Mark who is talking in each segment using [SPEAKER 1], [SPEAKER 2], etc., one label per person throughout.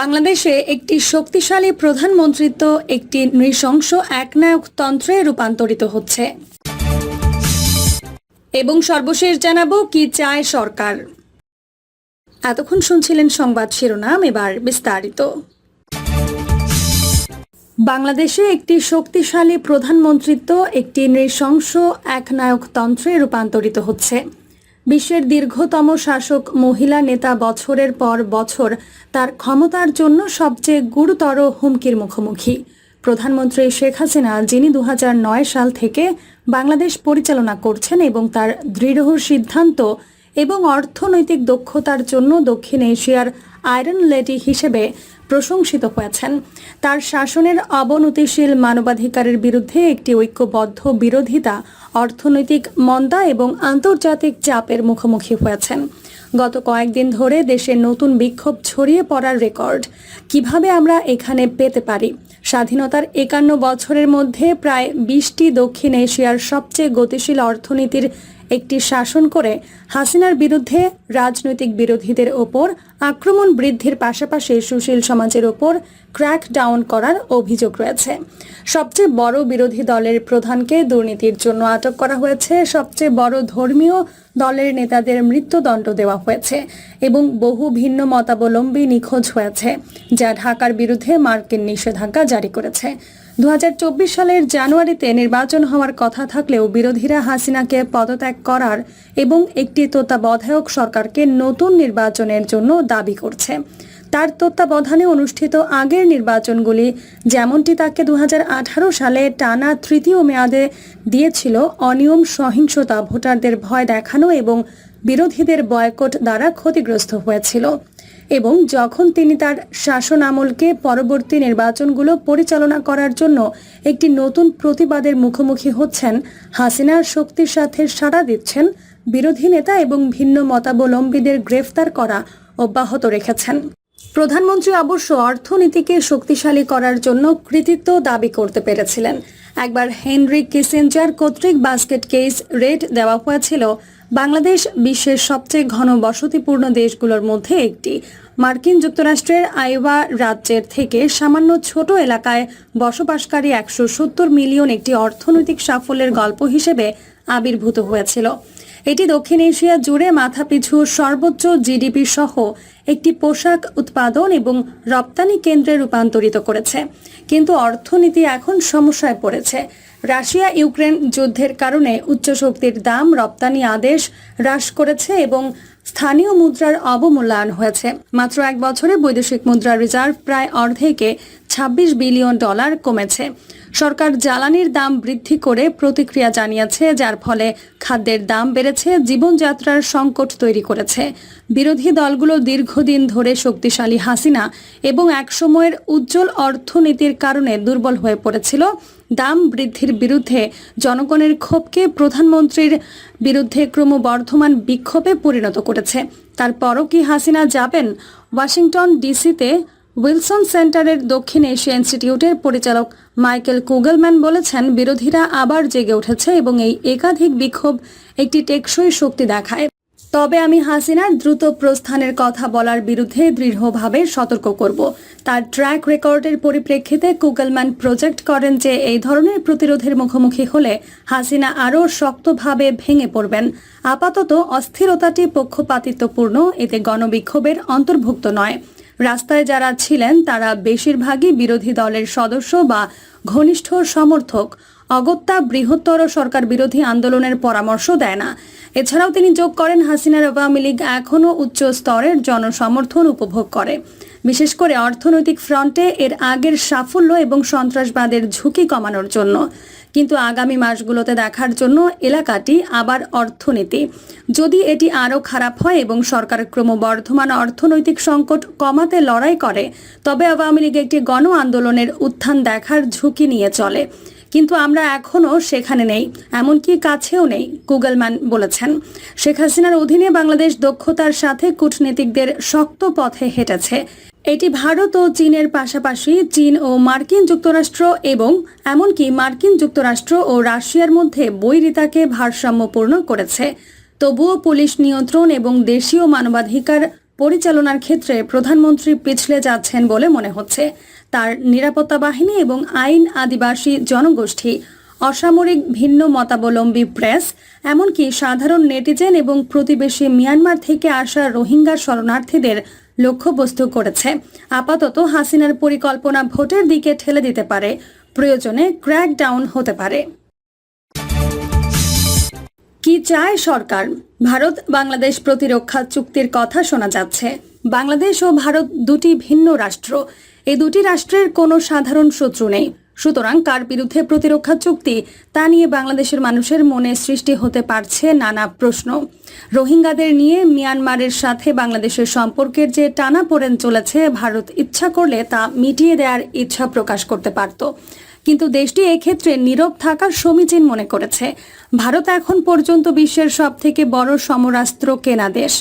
[SPEAKER 1] বাংলাদেশে একটি শক্তিশালী প্রধানমন্ত্রিত্ব, একটি নৃশংস একনায়কতন্ত্রে রূপান্তরিত হচ্ছে। এবং সর্বশেষ জানাব, কি চায় সরকার? এতক্ষণ শুনছিলেন সংবাদ শিরোনাম, এবার বিস্তারিত। বাংলাদেশে একটি শক্তিশালী প্রধানমন্ত্রিত্ব, একটি নৃশংস একনায়কতন্ত্রে রূপান্তরিত হচ্ছে। বিশ্বের দীর্ঘতম শাসক মহিলা নেতা বছরের পর বছর তার ক্ষমতার জন্য সবচেয়ে গুরুতর হুমকির মুখোমুখি। প্রধানমন্ত্রী শেখ হাসিনা, যিনি দু হাজার নয় সাল থেকে বাংলাদেশ পরিচালনা করছেন এবং তার দৃঢ় সিদ্ধান্ত এবং অর্থনৈতিক দক্ষতার জন্য দক্ষিণ এশিয়ার আয়রন লেডি হিসেবে প্রশংসিত হয়েছেন। তার শাসনের অবনতিশীল মানবাধিকারের বিরুদ্ধে একটি ঐক্যবদ্ধ বিরোধিতা, অর্থনৈতিক মন্দা এবং আন্তর্জাতিক চাপের মুখোমুখি হয়েছেন। গত কয়েকদিন ধরে দেশে নতুন বিক্ষোভ ছড়িয়ে পড়ার রেকর্ড। কীভাবে আমরা এখানে পেতে পারি? স্বাধীনতার একান্ন বছরের মধ্যে প্রায় বিশটি দক্ষিণ এশিয়ার সবচেয়ে গতিশীল অর্থনীতির একটি শাসন করে হাসিনার বিরুদ্ধে রাজনৈতিক বিরোধীদের ওপর আক্রমণ বৃদ্ধির পাশাপাশি সুশীল সমাজের ওপর ক্র্যাক ডাউন করার অভিযোগ রয়েছে। সবচেয়ে বড় বিরোধী দলের প্রধানকে দুর্নীতির জন্য আটক করা হয়েছে। সবচেয়ে বড় ধর্মীয় দলের নেতাদের মৃত্যুদণ্ড দেওয়া হয়েছে এবং বহু ভিন্ন মতাবলম্বী নিখোঁজ হয়েছে, যা ঢাকার বিরুদ্ধে মার্কিন নিষেধাজ্ঞা জারি করেছে। দু হাজার চব্বিশ সালের জানুয়ারিতে নির্বাচন হওয়ার কথা থাকলেও বিরোধীরা হাসিনাকে পদত্যাগ করার এবং একটি তত্ত্বাবধায়ক সরকারকে নতুন নির্বাচনের জন্য দাবি করছে। তার তত্ত্বাবধানে অনুষ্ঠিত আগের নির্বাচনগুলি যেমনটি তাকে দু হাজার আঠারো সালে টানা তৃতীয় মেয়াদে দিয়েছিল অনিয়ম সহিংসতা, ভোটারদের ভয় দেখানো এবং বিরোধীদের বয়কট দ্বারা ক্ষতিগ্রস্ত হয়েছিল। এবং যখন তিনি তার শাসন আমলকে পরবর্তী নির্বাচনগুলো পরিচালনা করার জন্য একটি নতুন প্রতিবাদের মুখোমুখি হচ্ছেন হাসিনার শক্তির সাথে সাড়া দিচ্ছেন, বিরোধী নেতা এবং ভিন্ন মতাবলম্বীদের গ্রেফতার করা অব্যাহত রেখেছেন। প্রধানমন্ত্রী অবশ্য অর্থনীতিকে শক্তিশালী করার জন্য কৃতিত্ব দাবি করতে পেরেছিলেন। একবার হেনরি কিসেঞ্জার কর্তৃক বাস্কেট কেস রেট দেওয়া হয়েছিল বাংলাদেশ বিশ্বের সবচেয়ে ঘন বসতিপূর্ণ দেশগুলোর মধ্যে একটি। মার্কিন যুক্তরাষ্ট্রের আইওয়া রাজ্যের থেকে সামান্য ছোট এলাকায় বসবাসকারী একশো সত্তর মিলিয়ন একটি অর্থনৈতিক সাফল্যের গল্প হিসেবে আবির্ভূত হয়েছিল। এটি দক্ষিণ এশিয়া জুড়ে মাথাপিছু সর্বোচ্চ জিডিপি সহ একটি পোশাক উৎপাদন এবং রপ্তানি কেন্দ্রে রূপান্তরিত করেছে। কিন্তু অর্থনীতি এখন সমস্যায় পড়েছে। রাশিয়া ইউক্রেন যুদ্ধের কারণে উচ্চ শক্তির দাম রপ্তানি আদেশ হ্রাস করেছে এবং স্থানীয় মুদ্রার অবমূল্যায়ন হয়েছে। মাত্র এক বছরে বৈদেশিক মুদ্রা রিজার্ভ প্রায় অর্ধেকে ছাব্বিশ বিলিয়ন ডলার কমেছে। সরকার জ্বালানির দাম বৃদ্ধি করে প্রতিক্রিয়া জানিয়েছে, যার ফলে খাদ্যের দাম বেড়েছে, জীবনযাত্রার সংকট তৈরি করেছে। বিরোধী দলগুলো দীর্ঘদিন ধরে শক্তিশালী হাসিনা এবং একসময়ের উজ্জ্বল অর্থনীতির কারণে দুর্বল হয়ে পড়েছিল। দাম বৃদ্ধির বিরুদ্ধে জনগণের ক্ষোভকে প্রধানমন্ত্রীর বিরুদ্ধে ক্রমবর্ধমান বিক্ষোভে পরিণত করেছে। তারপরও কি হাসিনা যাবেন? ওয়াশিংটন ডিসিতে উইলসন সেন্টারের দক্ষিণ এশিয়া ইনস্টিটিউটের পরিচালক মাইকেল কুগলম্যান বলেছেন, বিরোধীরা আবার জেগে উঠেছে এবং এই একাধিক বিক্ষোভ একটি টেকসই শক্তি দেখায়। তবে আমি হাসিনার দ্রুত প্রস্থানের কথা বলার বিরুদ্ধে দৃঢ়ভাবে সতর্ক করব। তার ট্র্যাক রেকর্ডের পরিপ্রেক্ষিতে কুগলম্যান প্রজেক্ট করেন যে, এই ধরনের প্রতিরোধের মুখোমুখি হলে হাসিনা আরও শক্তভাবে ভেঙে পড়বেন। আপাতত অস্থিরতাটি পক্ষপাতিত্বপূর্ণ, এতে গণবিক্ষোভের অন্তর্ভুক্ত নয়। রাস্তায় যারা ছিলেন, তারা বেশিরভাগই বিরোধী দলের সদস্য বা ঘনিষ্ঠ সমর্থক। অগত্যা বৃহত্তর সরকার বিরোধী আন্দোলনের পরামর্শ দেয় না। এছাড়াও তিনি যোগ করেন, হাসিনার আওয়ামী লীগ এখনও উচ্চ স্তরের জনসমর্থন উপভোগ করে। বিশেষ করে অর্থনৈতিক ফ্রন্টে এর আগের সাফল্য এবং সন্ত্রাসবাদের ঝুঁকি কমানোর জন্য। কিন্তু আগামী মাসগুলোতে দেখার জন্য এলাকাটি আবার অর্থনীতি। যদি এটি আরও খারাপ হয় এবং সরকার ক্রমবর্ধমান অর্থনৈতিক সংকট কমাতে লড়াই করে, তবে আওয়ামী লীগ একটি গণ আন্দোলনের উত্থান দেখার ঝুঁকি নিয়ে চলে। কিন্তু আমরা এখনও সেখানে নেই, এমনকি কাছেও নেই, গুগলম্যান বলেছেন। শেখ হাসিনার অধীনে বাংলাদেশ দক্ষতার সাথে কূটনীতিকদের শক্ত পথে হেঁটেছে। এটি ভারত ও চীনের পাশাপাশি চীন ও মার্কিন যুক্তরাষ্ট্র এবং এমনকি মার্কিন যুক্তরাষ্ট্র ও রাশিয়ার মধ্যে বৈরিতাকে ভারসাম্যপূর্ণ করেছে। তবুও পুলিশ নিয়ন্ত্রণ এবং দেশীয় মানবাধিকার পরিচালনার ক্ষেত্রে প্রধানমন্ত্রী পিছলে যাচ্ছেন বলে মনে হচ্ছে। তার নিরাপত্তা বাহিনী এবং আইন আদিবাসী জনগোষ্ঠী, অসামরিক ভিন্ন মতাবলম্বী প্রেস, এমনকি সাধারণ নেটিজেন এবং প্রতিবেশী মিয়ানমার থেকে আসা রোহিঙ্গা শরণার্থীদের লক্ষ্যবস্তু করেছে। আপাতত হাসিনার পরিকল্পনা ভোটের দিকে ঠেলে দিতে পারে। প্রয়োজনে ক্র্যাকডাউন হতে পারে। কি চায় সরকার? ভারত বাংলাদেশ প্রতিরক্ষা চুক্তির কথা শোনা যাচ্ছে। বাংলাদেশ ও ভারত দুটি ভিন্ন রাষ্ট্র। এই দুটি রাষ্ট্রের কোনো সাধারণ শত্রু নেই। সুতরাং কার বিরুদ্ধে প্রতিরক্ষা চুক্তি তা নিয়ে বাংলাদেশের মানুষের মনে সৃষ্টি হতে পারছে নানা প্রশ্ন। রোহিঙ্গাদের নিয়ে মিয়ানমারের সাথে বাংলাদেশের সম্পর্কের যে টানা পড়েন চলেছে, ভারত ইচ্ছা করলে তা মিটিয়ে দেওয়ার ইচ্ছা প্রকাশ করতে পারত। কিন্তু দেশটি এক্ষেত্রে নীরব থাকার সমীচীন মনে করেছে। ভারত এখন পর্যন্ত বিশ্বের সব থেকে বড় সমরাস্ত্র কেনা দেশ।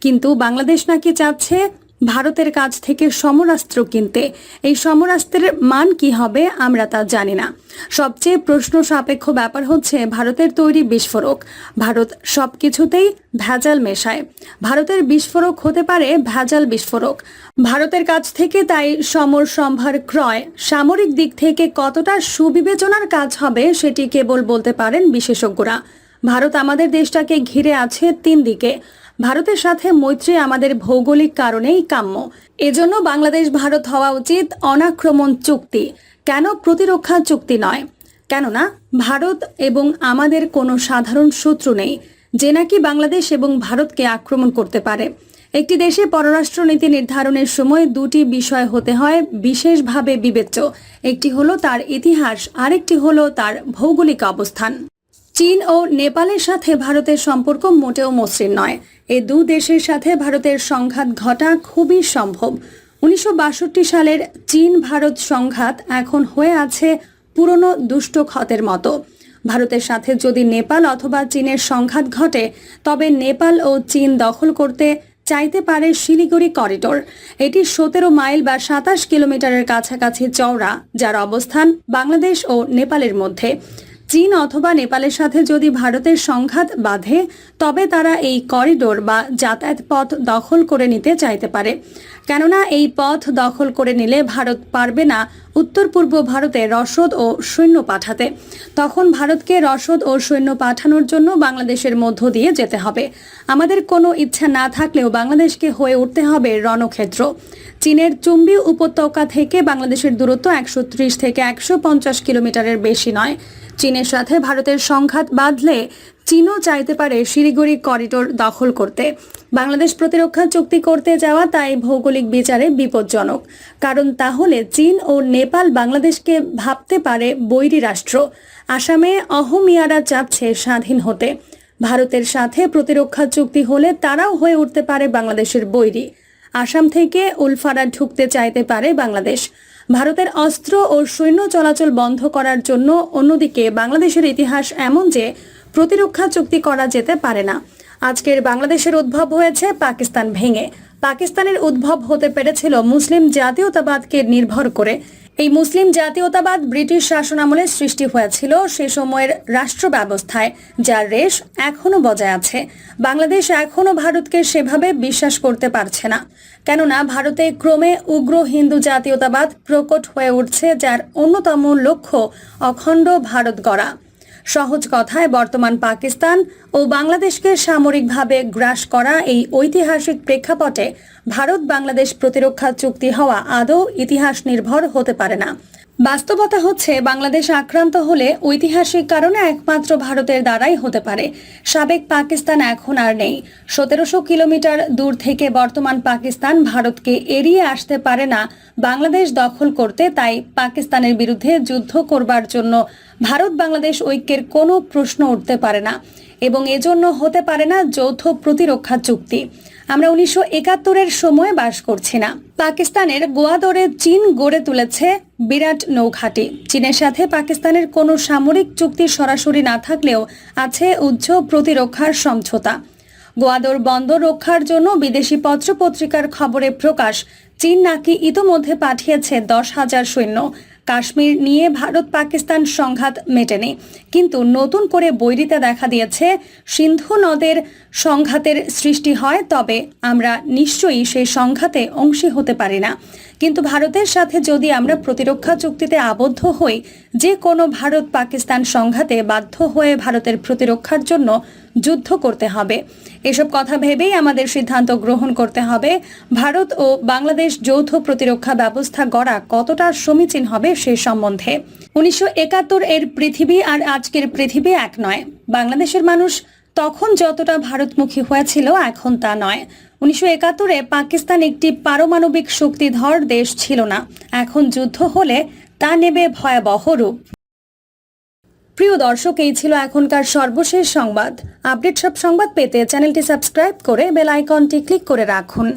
[SPEAKER 1] কিন্তু বাংলাদেশ নাকি চাচ্ছে ভারতের কাছ থেকে সমরাস্ত্র কিনতে। এই সমরাস্ত্রের মান কি হবে আমরা তা জানি না। সবচেয়ে প্রশ্ন সাপেক্ষ ব্যাপার হচ্ছে ভারতের তৈরি বিস্ফোরক। ভারত সব কিছুতেই ভেজাল মেশায়। ভারতের বিস্ফোরক হতে পারে ভেজাল বিস্ফোরক। ভারতের কাছ থেকে তাই সমর সম্ভার ক্রয় সামরিক দিক থেকে কতটা সুবিবেচনার কাজ হবে সেটি কেবল বলতে পারেন বিশেষজ্ঞরা। ভারত আমাদের দেশটাকে ঘিরে আছে তিন দিকে। ভারতের সাথে মৈত্রী আমাদের ভৌগোলিক কারণেই কাম্য। এজন্য বাংলাদেশ, ভারত হওয়া উচিত অনাক্রমণ চুক্তি। কেন প্রতিরক্ষা চুক্তি নয়? কেননা ভারত এবং আমাদের কোনো সাধারণ শত্রু নেই, যে নাকি বাংলাদেশ এবং ভারতকে আক্রমণ করতে পারে। একটি দেশে পররাষ্ট্রনীতি নির্ধারণের সময় দুটি বিষয় হতে হয় বিশেষভাবে বিবেচ্য। একটি হলো তার ইতিহাস, আরেকটি হলো তার ভৌগোলিক অবস্থান। চীন ও নেপালের সাথে ভারতের সম্পর্ক মোটেও মসৃণ নয়। এই দু দেশের সাথে ভারতের সংঘাত ঘটা খুবই সম্ভব। উনিশশো বাষট্টি সালের চীন ভারত সংঘাত এখন হয়ে আছে পুরনো দুষ্ট ক্ষতের মতো। ভারতের সাথে যদি নেপাল অথবা চীনের সংঘাত ঘটে, তবে নেপাল ও চীন দখল করতে চাইতে পারে শিলিগুড়ি করিডোর। এটি সতেরো মাইল বা সাতাশ কিলোমিটারের কাছাকাছি চওড়া, যার অবস্থান বাংলাদেশ ও নেপালের মধ্যে। চীন অথবা নেপালের সাথে যদি ভারতের সংঘাত বাধে, তবে তারা এই করিডোর বা যাতায়াত পথ দখল করে নিতে চাইতে পারে। কেননা এই পথ দখল করে নিলে ভারত পারবে না উত্তর পূর্ব ভারতে রসদ ও সৈন্য পাঠাতে। তখন ভারতকে রসদ ও সৈন্য পাঠানোর জন্য বাংলাদেশের মধ্য দিয়ে যেতে হবে। আমাদের কোনো ইচ্ছা না থাকলেও বাংলাদেশকে হয়ে উঠতে হবে রণক্ষেত্র। চীনের চুম্বি উপত্যকা থেকে বাংলাদেশের দূরত্ব একশো ত্রিশ থেকে একশো পঞ্চাশ কিলোমিটারের বেশি নয়। চীনের সাথে ভারতের সংঘাত বাঁধলে চীনও চাইতে পারে শিলিগুড়ি করিডোর দখল করতে। বাংলাদেশ প্রতিরক্ষা চুক্তি করতে যাওয়া তাই ভৌগোলিক বিচারে বিপজ্জনক। কারণ তাহলে চীন ও নেপাল বাংলাদেশকে ভাবতে পারে বৈরী রাষ্ট্র। আসামে অহমিয়ারা চাচ্ছে স্বাধীন হতে। ভারতের সাথে প্রতিরক্ষা চুক্তি হলে তারাও হয়ে উঠতে পারে বাংলাদেশের বৈরী। আসাম থেকে উলফারা ঢুকতে চাইতে পারে বাংলাদেশ। ভারতের অস্ত্র ও সৈন্য চলাচল বন্ধ করার জন্য অন্যদিকে বাংলাদেশের ইতিহাস এমন যে প্রতিরক্ষা চুক্তি করা যেতে পারে না। আজকের বাংলাদেশের উদ্ভব হয়েছে পাকিস্তান ভেঙে। পাকিস্তানের উদ্ভব হতে পেরেছিল মুসলিম জাতীয়তাবাদকে নির্ভর করে। এই মুসলিম জাতীয়তাবাদ ব্রিটিশ শাসন আমলে সৃষ্টি হয়েছিল সে সময়ের রাষ্ট্র ব্যবস্থায় যার রেশ এখনও বজায় আছে। বাংলাদেশ এখনও ভারতকে সেভাবে বিশ্বাস করতে পারছে না। কেননা, ভারতে ক্রমে উগ্র হিন্দু জাতীয়তাবাদ প্রকট হয়ে উঠছে, যার অন্যতম লক্ষ্য অখণ্ড ভারত গড়া। সহজ কথায় বর্তমান পাকিস্তান ও বাংলাদেশকে সামরিকভাবে গ্রাস করা এই ঐতিহাসিক প্রেক্ষাপটে ভারত বাংলাদেশ প্রতিরক্ষা চুক্তি হওয়া আদৌ ইতিহাস নির্ভর হতে পারে না। বাস্তবতা হচ্ছে, বাংলাদেশ আক্রান্ত হলে ঐতিহাসিক কারণে একমাত্র ভারতের দ্বারাই হতে পারে। সাবেক পাকিস্তান এখন আর নেই। সতেরোশো কিলোমিটার দূর থেকে বর্তমান পাকিস্তান ভারতকে এড়িয়ে আসতে পারে না বাংলাদেশ দখল করতে, তাই পাকিস্তানের বিরুদ্ধে যুদ্ধ করবার জন্য ভারত বাংলাদেশ ঐক্যের কোনো প্রশ্ন উঠতে পারে না এবং এজন্য হতে পারে না যৌথ প্রতিরক্ষা চুক্তি। আমরা উনিশশো একাত্তরের সময় বাস করছি না। পাকিস্তানের গোয়াদরে চীন গড়ে তুলেছে বিরাট নৌঘাটি। চীনের সাথে পাকিস্তানের কোনো সামরিক চুক্তি সরাসরি না থাকলেও আছে উচ্চ প্রতিরক্ষার সমঝোতা। গোয়াদর বন্দর রক্ষার জন্য বিদেশি পত্রপত্রিকার খবরে প্রকাশ, চীন নাকি ইতোমধ্যে পাঠিয়েছে দশ হাজার সৈন্য। কাশ্মীর নিয়ে ভারত পাকিস্তান সংঘাত মেটেনি। কিন্তু নতুন করে বৈরিতা দেখা দিয়েছে, সিন্ধু নদের সংঘাতের সৃষ্টি হয়, তবে আমরা নিশ্চয়ই সেই সংঘাতে অংশী হতে পারি না। কিন্তু ভারতের সাথে যদি আমরা প্রতিরক্ষা চুক্তিতে আবদ্ধ হই, যে কোনো ভারত পাকিস্তান সংঘাতে বাধ্য হয়ে ভারতের প্রতিরক্ষার জন্য যুদ্ধ করতে হবে। এসব কথা ভেবেই আমাদের সিদ্ধান্ত গ্রহণ করতে হবে, ভারত ও বাংলাদেশ যৌথ প্রতিরক্ষা ব্যবস্থা গড়া কতটা সমীচীন হবে সে সম্বন্ধে। উনিশশো একাত্তর এর পৃথিবী আর আজকের পৃথিবী এক নয়। বাংলাদেশের মানুষ তখন যতটা ভারতমুখী হয়েছিল এখন তা নয়। উনিশশো একাত্তরে পাকিস্তান একটি পারমাণবিক শক্তিধর দেশ ছিল না। এখন যুদ্ধ হলে তা নেবে ভয়াবহ রূপ। প্রিয় দর্শক, এই ছিল এখনকার সর্বশেষ সংবাদ। আপডেট সব সংবাদ পেতে চ্যানেলটি সাবস্ক্রাইব করে বেল আইকনটি ক্লিক করে রাখুন।